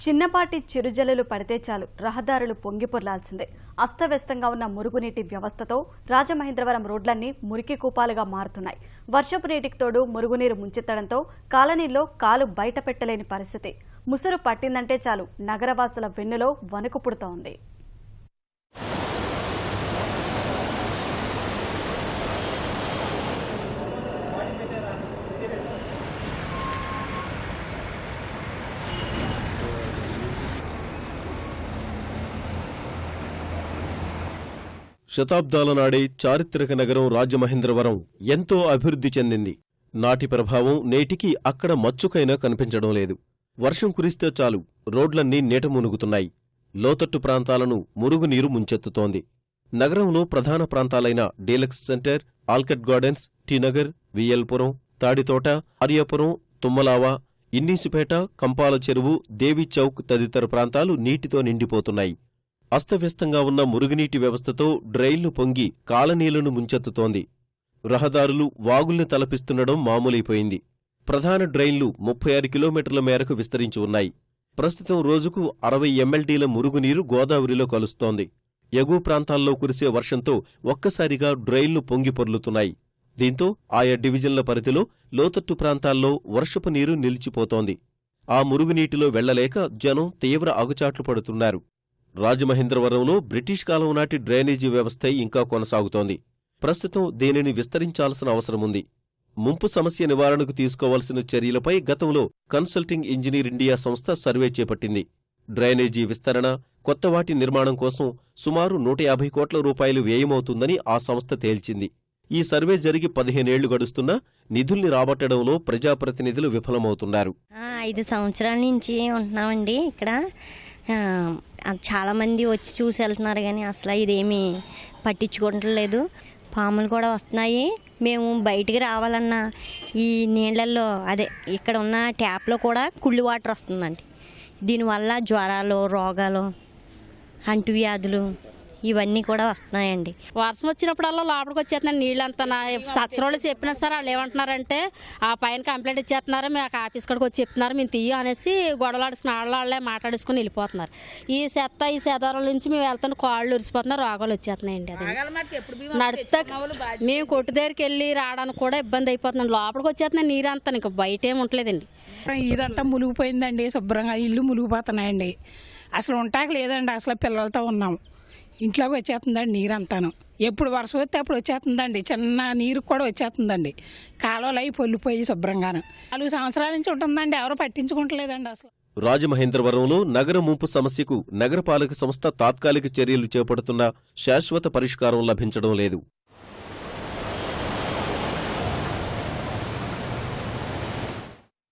చిన్నపాటి చిరుజల్లులు పడితే చాలు రహదారులు పొంగిపొర్లాల్సిందే. అస్తవ్యస్తంగా ఉన్న మురుగునీటి వ్యవస్థతో రాజమహేంద్రవరం రోడ్లన్నీ మురికి కూపాలుగా మారుతున్నాయి. వర్షపు నీటికి తోడు మురుగునీరు ముంచెత్తడంతో కాలనీల్లో కాలు బయట పెట్టలేని పరిస్థితి. ముసురు పట్టిందంటే చాలు నగరవాసుల వెన్నులో వణుకు పుడుతోంది. శతాబ్దాల నాడే చారిత్రక నగరం రాజమహేంద్రవరం ఎంతో అభివృద్ధి చెందింది. నాటి ప్రభావం నేటికి అక్కడ మచ్చుకైనా కనిపించడం లేదు. వర్షం కురిస్తే చాలు రోడ్లన్నీ నీట మునుగుతున్నాయి. లోతట్టు ప్రాంతాలను మురుగునీరు ముంచెత్తుతోంది. నగరంలో ప్రధాన ప్రాంతాలైన Deluxe Centre Alcot Gardens T Nagar VL Puram Tadithota Aryapuram Tummalava Innispeta Kambala Cheruvu Devi Chowk తదితర ప్రాంతాలు నీటితో నిండిపోతున్నాయి. అస్తవ్యస్తంగా ఉన్న మురుగునీటి వ్యవస్థతో డ్రైన్లు పొంగి కాలనీలను ముంచెత్తుతోంది. రహదారులు వాగుల్ని తలపిస్తుండడం మామూలైపోయింది. ప్రధాన డ్రైన్లు ముప్పై ఆరు కిలోమీటర్ల మేరకు విస్తరించి ఉన్నాయి. ప్రస్తుతం రోజుకు అరవై ఎమ్మెల్డీల మురుగునీరు గోదావరిలో కలుస్తోంది. ఎగువ ప్రాంతాల్లో కురిసే వర్షంతో ఒక్కసారిగా డ్రైన్లు పొంగిపొర్లుతున్నాయి దీంతో ఆయా డివిజన్ల పరిధిలో లోతట్టు ప్రాంతాల్లో వర్షపు నీరు నిలిచిపోతోంది. ఆ మురుగునీటిలో వెళ్ళలేక జనం తీవ్ర అగుచాట్లు పడుతున్నారు. రాజమహేంద్రవరంలో బ్రిటిష్ కాలం నాటి డ్రైనేజీ వ్యవస్థ ఇంకా కొనసాగుతోంది. ప్రస్తుతం దీనిని విస్తరించాల్సిన అవసరముంది. ముంపు సమస్య నివారణకు తీసుకోవాల్సిన చర్యలపై గతంలో కన్సల్టింగ్ ఇంజనీర్ ఇండియా సంస్థ సర్వే చేపట్టింది. డ్రైనేజీ విస్తరణ కొత్త వాటి నిర్మాణం కోసం సుమారు నూట యాభై కోట్ల రూపాయలు వ్యయమవుతుందని ఆ సంస్థ తేల్చింది. ఈ సర్వే జరిగి పదిహేనేళ్ళు గడుస్తున్నా నిధుల్ని రాబట్టడంలో ప్రజాప్రతినిధులు విఫలమవుతున్నారు. ఐదు సంవత్సరాల నుంచి ఉంటున్నామండి ఇక్కడ. చాలామంది వచ్చి చూసి వెళ్తున్నారు కానీ అసలు ఇదేమీ పట్టించుకోవట్లేదు పాములు కూడా వస్తున్నాయి. మేము బయటికి రావాలన్నా ఈ నీళ్ళల్లో అదే ఇక్కడ ఉన్న ట్యాప్లో కూడా కుళ్ళి వాటర్ వస్తుందండి. దీనివల్ల జ్వరాలు రోగాలు అంటువ్యాధులు ఇవన్నీ కూడా వస్తున్నాయండి. వర్షం వచ్చినప్పుడల్లా లోపలికి వచ్చేస్తున్నాయి. నీళ్ళు అంతా సచ్చరోళ్ళు చెప్పినా సరే వాళ్ళు ఏమంటున్నారంటే ఆ పైన కంప్లైంట్ ఇచ్చేస్తున్నారు మేము ఆ ఆఫీస్ కాడికి వచ్చి చెప్తున్నారు మేము తీయం అనేసి గొడవలాడుకుని వాళ్ళే మాట్లాడేసుకుని వెళ్ళిపోతున్నారు. ఈ చెత్త ఈ చెదారాల నుంచి మేము వెళ్తుంటే కాళ్ళు ఉరిసిపోతున్నారు రోగాలు వచ్చేస్తున్నాయండి అది. నడితే మేము కొట్టు దగ్గరికి వెళ్ళి రావడానికి కూడా ఇబ్బంది అయిపోతున్నాం. లోపలికి వచ్చేస్తున్నాయి నీరు అంతా ఇంకా బయట ఏమి ఉండలేదండి ఇదంతా మునిగిపోయిందండి శుభ్రంగా ఇల్లు మునిగిపోతున్నాయండి. అసలు ఉంటాక లేదండి అసలు పిల్లలతో ఉన్నాం. ఇంట్లోకి వచ్చేస్తుందండి నీరు అంతాను ఎప్పుడు వర్షం వస్తే అప్పుడు వచ్చేస్తుందండి. చిన్న నీరు కూడా వచ్చేస్తుందండి. కాలువలు అయి పొల్లిపోయి శుభ్రంగాను. నాలుగు సంవత్సరాల నుంచి ఉంటుందండి. ఎవరు పట్టించుకుంటలేదండి అసలు. రాజమహేంద్రవరంలో నగర ముంపు సమస్యకు నగరపాలక సంస్థ తాత్కాలిక చర్యలు చేపడుతున్నా శాశ్వత పరిష్కారం లభించడం లేదు.